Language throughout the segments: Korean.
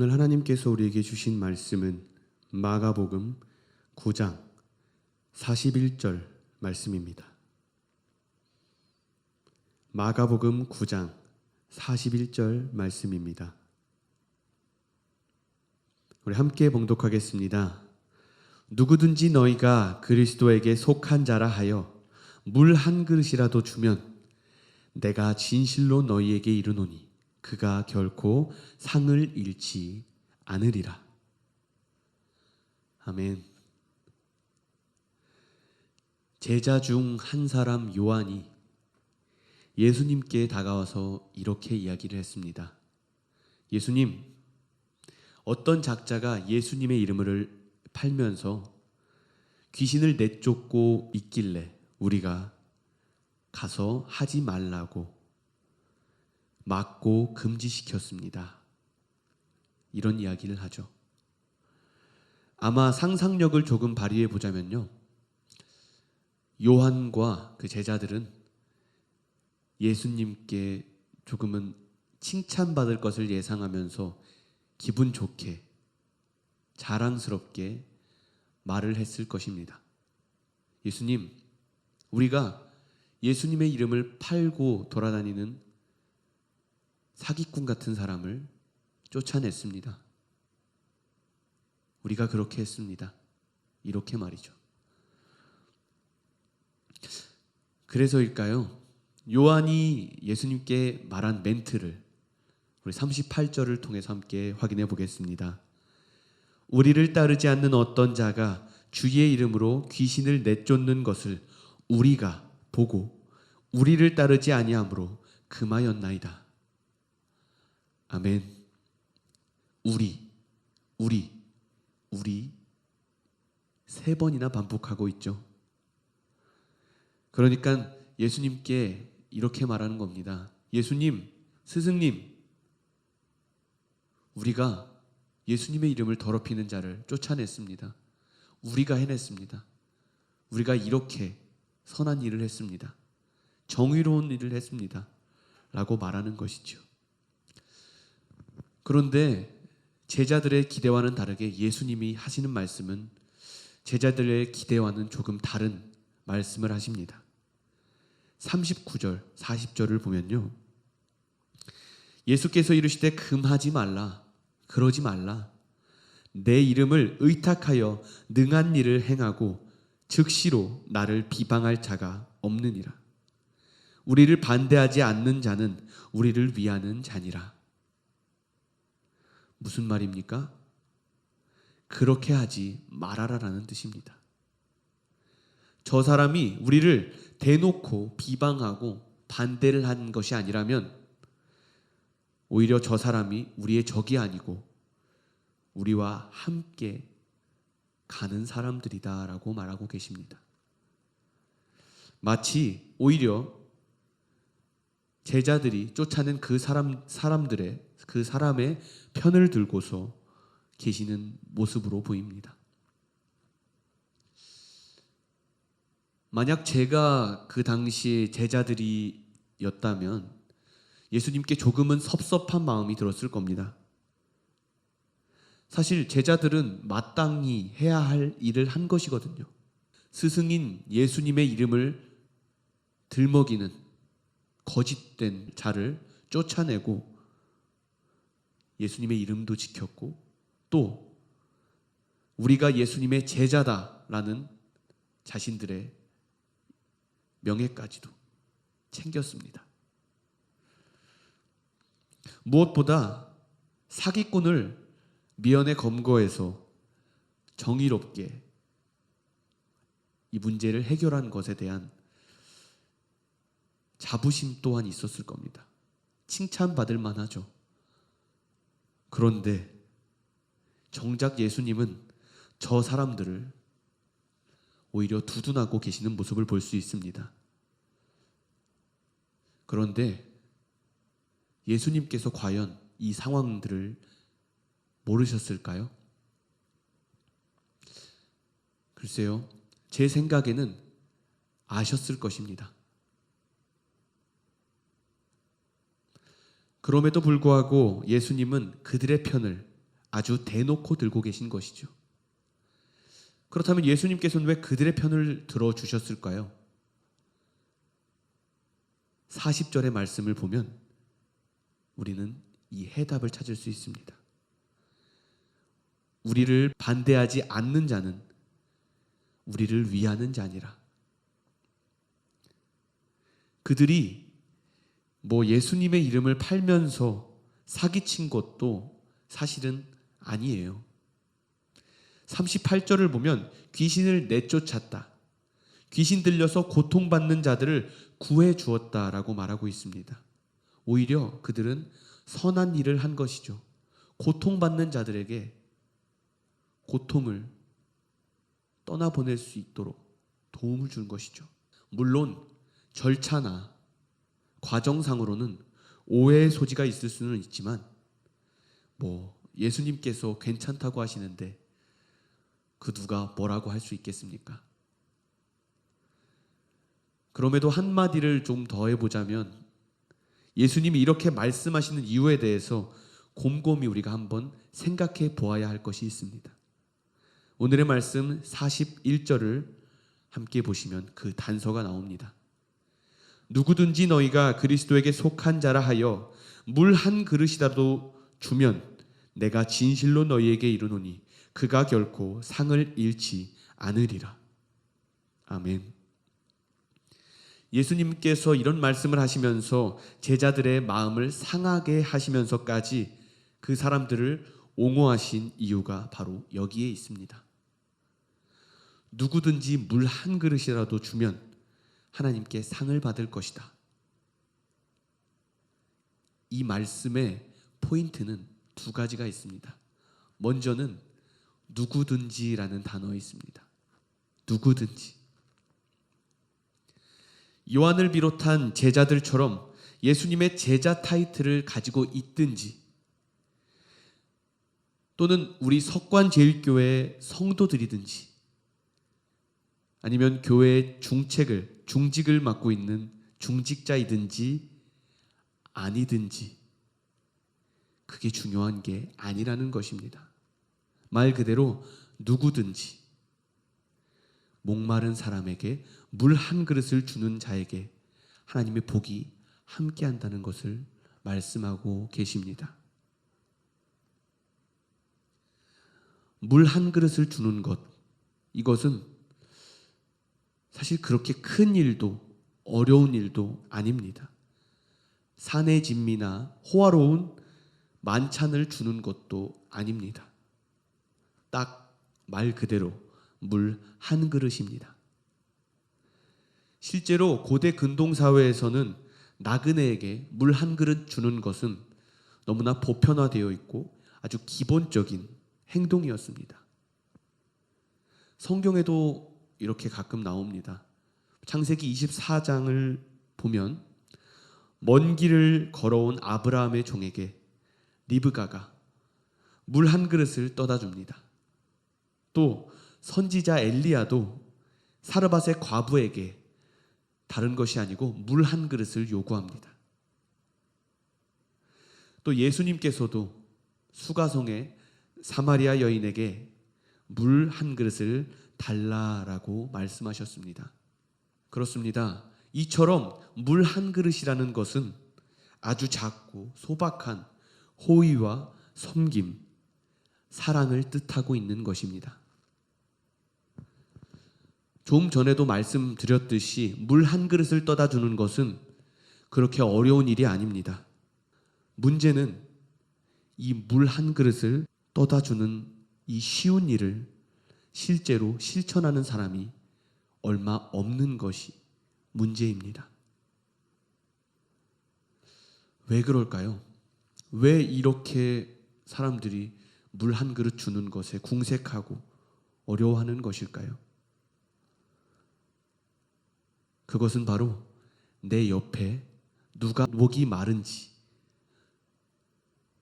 오늘 하나님께서 우리에게 주신 말씀은 마가복음 9장 41절 말씀입니다. 마가복음 9장 41절 말씀입니다. 우리 함께 봉독하겠습니다. 누구든지 너희가 그리스도에게 속한 자라 하여 물 한 그릇이라도 주면 내가 진실로 너희에게 이르노니 그가 결코 상을 잃지 않으리라. 아멘. 제자 중 한 사람 요한이 예수님께 다가와서 이렇게 이야기를 했습니다. 예수님, 어떤 작자가 예수님의 이름을 팔면서 귀신을 내쫓고 있길래 우리가 가서 하지 말라고 막고 금지시켰습니다. 이런 이야기를 하죠. 아마 상상력을 조금 발휘해 보자면요. 요한과 그 제자들은 예수님께 조금은 칭찬받을 것을 예상하면서 기분 좋게 자랑스럽게 말을 했을 것입니다. 예수님, 우리가 예수님의 이름을 팔고 돌아다니는 사기꾼 같은 사람을 쫓아냈습니다. 우리가 그렇게 했습니다. 이렇게 말이죠. 그래서일까요? 요한이 예수님께 말한 멘트를 우리 38절을 통해서 함께 확인해 보겠습니다. 우리를 따르지 않는 어떤 자가 주의 이름으로 귀신을 내쫓는 것을 우리가 보고 우리를 따르지 아니함으로 금하였나이다. 아멘. 우리, 우리, 우리 세 번이나 반복하고 있죠. 그러니까 예수님께 이렇게 말하는 겁니다. 예수님, 스승님, 우리가 예수님의 이름을 더럽히는 자를 쫓아냈습니다. 우리가 해냈습니다. 우리가 이렇게 선한 일을 했습니다. 정의로운 일을 했습니다. 라고 말하는 것이죠. 그런데 제자들의 기대와는 다르게 예수님이 하시는 말씀은 제자들의 기대와는 조금 다른 말씀을 하십니다. 39절, 40절을 보면요. 예수께서 이르시되 금하지 말라. 그러지 말라. 내 이름을 의탁하여 능한 일을 행하고 즉시로 나를 비방할 자가 없느니라. 우리를 반대하지 않는 자는 우리를 위하는 자니라. 무슨 말입니까? 그렇게 하지 말아라라는 뜻입니다. 저 사람이 우리를 대놓고 비방하고 반대를 한 것이 아니라면 오히려 저 사람이 우리의 적이 아니고 우리와 함께 가는 사람들이다라고 말하고 계십니다. 마치 오히려 제자들이 쫓아낸 그 사람 사람들의 그 사람의 편을 들고서 계시는 모습으로 보입니다. 만약 제가 그 당시 제자들이었다면 예수님께 조금은 섭섭한 마음이 들었을 겁니다. 사실 제자들은 마땅히 해야 할 일을 한 것이거든요. 스승인 예수님의 이름을 들먹이는 거짓된 자를 쫓아내고 예수님의 이름도 지켰고 또 우리가 예수님의 제자다라는 자신들의 명예까지도 챙겼습니다. 무엇보다 사기꾼을 미연에 검거해서 정의롭게 이 문제를 해결한 것에 대한 자부심 또한 있었을 겁니다. 칭찬받을 만하죠. 그런데 정작 예수님은 저 사람들을 오히려 두둔하고 계시는 모습을 볼 수 있습니다. 그런데 예수님께서 과연 이 상황들을 모르셨을까요? 글쎄요, 제 생각에는 아셨을 것입니다. 그럼에도 불구하고 예수님은 그들의 편을 아주 대놓고 들고 계신 것이죠. 그렇다면 예수님께서는 왜 그들의 편을 들어 주셨을까요? 40절의 말씀을 보면 우리는 이 해답을 찾을 수 있습니다. 우리를 반대하지 않는 자는 우리를 위하는 자니라. 그들이 뭐 예수님의 이름을 팔면서 사기친 것도 사실은 아니에요. 38절을 보면 귀신을 내쫓았다. 귀신 들려서 고통받는 자들을 구해 주었다라고 말하고 있습니다. 오히려 그들은 선한 일을 한 것이죠. 고통받는 자들에게 고통을 떠나보낼 수 있도록 도움을 준 것이죠. 물론 절차나 과정상으로는 오해의 소지가 있을 수는 있지만 뭐 예수님께서 괜찮다고 하시는데 그 누가 뭐라고 할 수 있겠습니까? 그럼에도 한마디를 좀 더 해보자면 예수님이 이렇게 말씀하시는 이유에 대해서 곰곰이 우리가 한번 생각해 보아야 할 것이 있습니다. 오늘의 말씀 41절을 함께 보시면 그 단서가 나옵니다. 누구든지 너희가 그리스도에게 속한 자라 하여 물 한 그릇이라도 주면 내가 진실로 너희에게 이르노니 그가 결코 상을 잃지 않으리라. 아멘. 예수님께서 이런 말씀을 하시면서 제자들의 마음을 상하게 하시면서까지 그 사람들을 옹호하신 이유가 바로 여기에 있습니다. 누구든지 물 한 그릇이라도 주면 하나님께 상을 받을 것이다. 이 말씀의 포인트는 두 가지가 있습니다. 먼저는 누구든지라는 단어에 있습니다. 누구든지. 요한을 비롯한 제자들처럼 예수님의 제자 타이틀을 가지고 있든지 또는 우리 석관제일교회 성도들이든지 아니면 교회의 중책을 중직을 맡고 있는 중직자이든지 아니든지 그게 중요한 게 아니라는 것입니다. 말 그대로 누구든지 목마른 사람에게 물 한 그릇을 주는 자에게 하나님의 복이 함께 한다는 것을 말씀하고 계십니다. 물 한 그릇을 주는 것 이것은 사실 그렇게 큰 일도 어려운 일도 아닙니다. 산의 진미나 호화로운 만찬을 주는 것도 아닙니다. 딱 말 그대로 물 한 그릇입니다. 실제로 고대 근동 사회에서는 나그네에게 물 한 그릇 주는 것은 너무나 보편화되어 있고 아주 기본적인 행동이었습니다. 성경에도 이렇게 가끔 나옵니다. 창세기 24장을 보면 먼 길을 걸어온 아브라함의 종에게 리브가가 물 한 그릇을 떠다 줍니다. 또 선지자 엘리야도 사르밧의 과부에게 다른 것이 아니고 물 한 그릇을 요구합니다. 또 예수님께서도 수가성의 사마리아 여인에게 물 한 그릇을 달라라고 말씀하셨습니다. 그렇습니다. 이처럼 물 한 그릇이라는 것은 아주 작고 소박한 호의와 섬김, 사랑을 뜻하고 있는 것입니다. 좀 전에도 말씀드렸듯이 물 한 그릇을 떠다 주는 것은 그렇게 어려운 일이 아닙니다. 문제는 이 물 한 그릇을 떠다 주는 이 쉬운 일을 실제로 실천하는 사람이 얼마 없는 것이 문제입니다. 왜 그럴까요? 왜 이렇게 사람들이 물 한 그릇 주는 것에 궁색하고 어려워하는 것일까요? 그것은 바로 내 옆에 누가 목이 마른지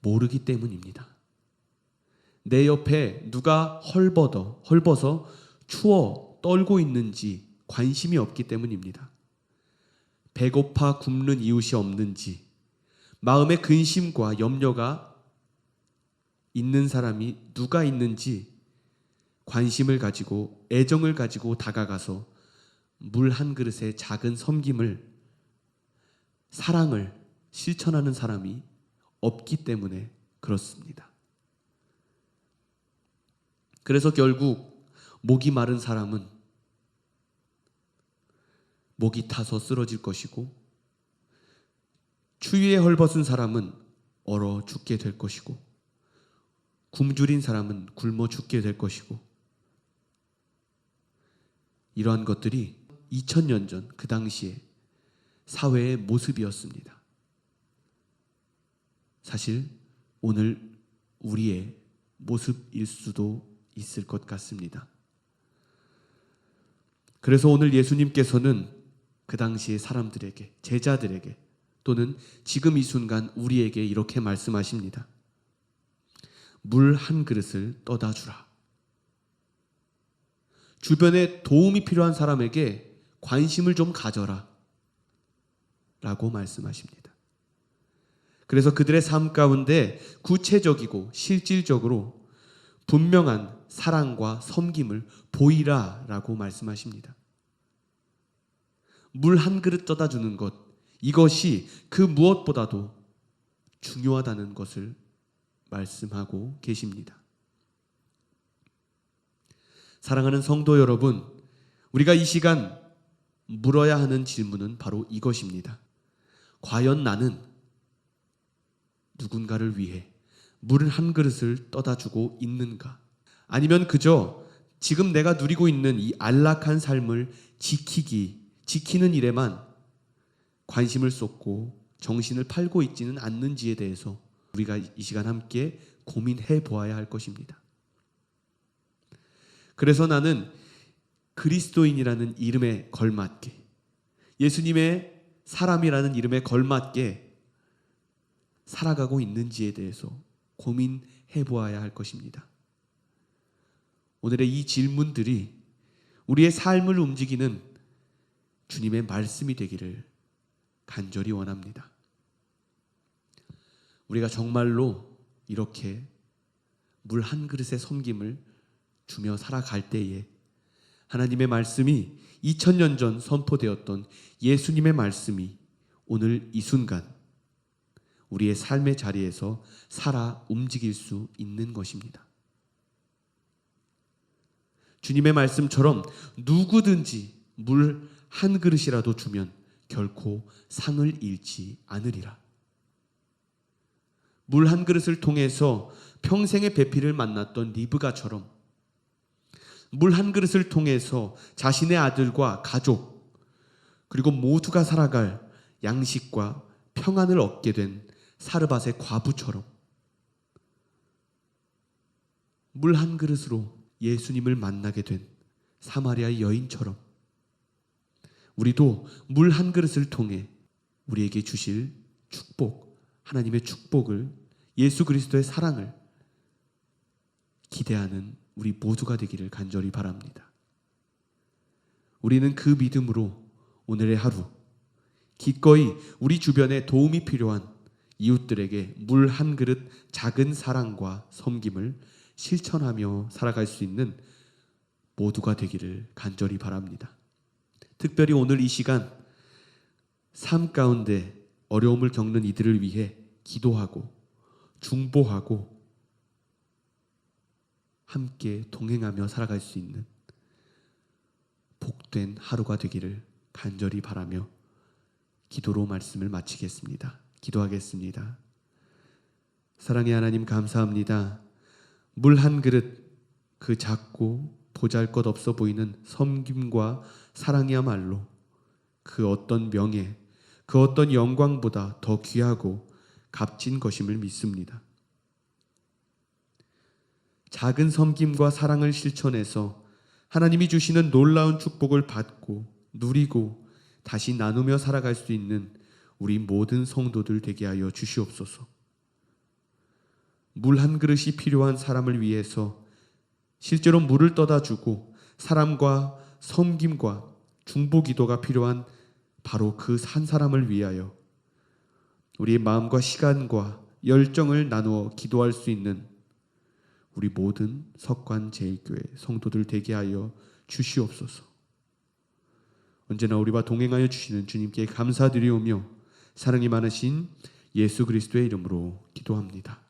모르기 때문입니다. 내 옆에 누가 헐벗어 헐벗어 추워 떨고 있는지 관심이 없기 때문입니다. 배고파 굶는 이웃이 없는지 마음의 근심과 염려가 있는 사람이 누가 있는지 관심을 가지고 애정을 가지고 다가가서 물 한 그릇의 작은 섬김을 사랑을 실천하는 사람이 없기 때문에 그렇습니다. 그래서 결국 목이 마른 사람은 목이 타서 쓰러질 것이고 추위에 헐벗은 사람은 얼어 죽게 될 것이고 굶주린 사람은 굶어 죽게 될 것이고 이러한 것들이 2000년 전 그 당시에 사회의 모습이었습니다. 사실 오늘 우리의 모습일 수도 있을 것 같습니다. 그래서 오늘 예수님께서는 그 당시의 사람들에게, 제자들에게 또는 지금 이 순간 우리에게 이렇게 말씀하십니다. 물 한 그릇을 떠다 주라. 주변에 도움이 필요한 사람에게 관심을 좀 가져라. 라고 말씀하십니다. 그래서 그들의 삶 가운데 구체적이고 실질적으로 분명한 사랑과 섬김을 보이라 라고 말씀하십니다. 물 한 그릇 떠다 주는 것, 이것이 그 무엇보다도 중요하다는 것을 말씀하고 계십니다. 사랑하는 성도 여러분, 우리가 이 시간 물어야 하는 질문은 바로 이것입니다. 과연 나는 누군가를 위해 물 한 그릇을 떠다 주고 있는가? 아니면 그저 지금 내가 누리고 있는 이 안락한 삶을 지키기, 지키는 일에만 관심을 쏟고 정신을 팔고 있지는 않는지에 대해서 우리가 이 시간 함께 고민해 보아야 할 것입니다. 그래서 나는 그리스도인이라는 이름에 걸맞게 예수님의 사람이라는 이름에 걸맞게 살아가고 있는지에 대해서 고민해 보아야 할 것입니다. 오늘의 이 질문들이 우리의 삶을 움직이는 주님의 말씀이 되기를 간절히 원합니다. 우리가 정말로 이렇게 물 한 그릇의 섬김을 주며 살아갈 때에 하나님의 말씀이 2000년 전 선포되었던 예수님의 말씀이 오늘 이 순간 우리의 삶의 자리에서 살아 움직일 수 있는 것입니다. 주님의 말씀처럼 누구든지 물 한 그릇이라도 주면 결코 상을 잃지 않으리라. 물 한 그릇을 통해서 평생의 배필을 만났던 리브가처럼 물 한 그릇을 통해서 자신의 아들과 가족 그리고 모두가 살아갈 양식과 평안을 얻게 된 사르밧의 과부처럼 물 한 그릇으로 예수님을 만나게 된 사마리아의 여인처럼 우리도 물 한 그릇을 통해 우리에게 주실 축복, 하나님의 축복을 예수 그리스도의 사랑을 기대하는 우리 모두가 되기를 간절히 바랍니다. 우리는 그 믿음으로 오늘의 하루 기꺼이 우리 주변에 도움이 필요한 이웃들에게 물 한 그릇 작은 사랑과 섬김을 실천하며 살아갈 수 있는 모두가 되기를 간절히 바랍니다. 특별히 오늘 이 시간 삶 가운데 어려움을 겪는 이들을 위해 기도하고 중보하고 함께 동행하며 살아갈 수 있는 복된 하루가 되기를 간절히 바라며 기도로 말씀을 마치겠습니다. 기도하겠습니다. 사랑의 하나님 감사합니다. 물 한 그릇 그 작고 보잘 것 없어 보이는 섬김과 사랑이야말로 그 어떤 명예, 그 어떤 영광보다 더 귀하고 값진 것임을 믿습니다. 작은 섬김과 사랑을 실천해서 하나님이 주시는 놀라운 축복을 받고 누리고 다시 나누며 살아갈 수 있는 우리 모든 성도들 되게 하여 주시옵소서. 물 한 그릇이 필요한 사람을 위해서 실제로 물을 떠다 주고 사람과 섬김과 중보 기도가 필요한 바로 그한 사람을 위하여 우리의 마음과 시간과 열정을 나누어 기도할 수 있는 우리 모든 석관 제일교회 성도들 되게 하여 주시옵소서. 언제나 우리와 동행하여 주시는 주님께 감사드리오며 사랑이 많으신 예수 그리스도의 이름으로 기도합니다.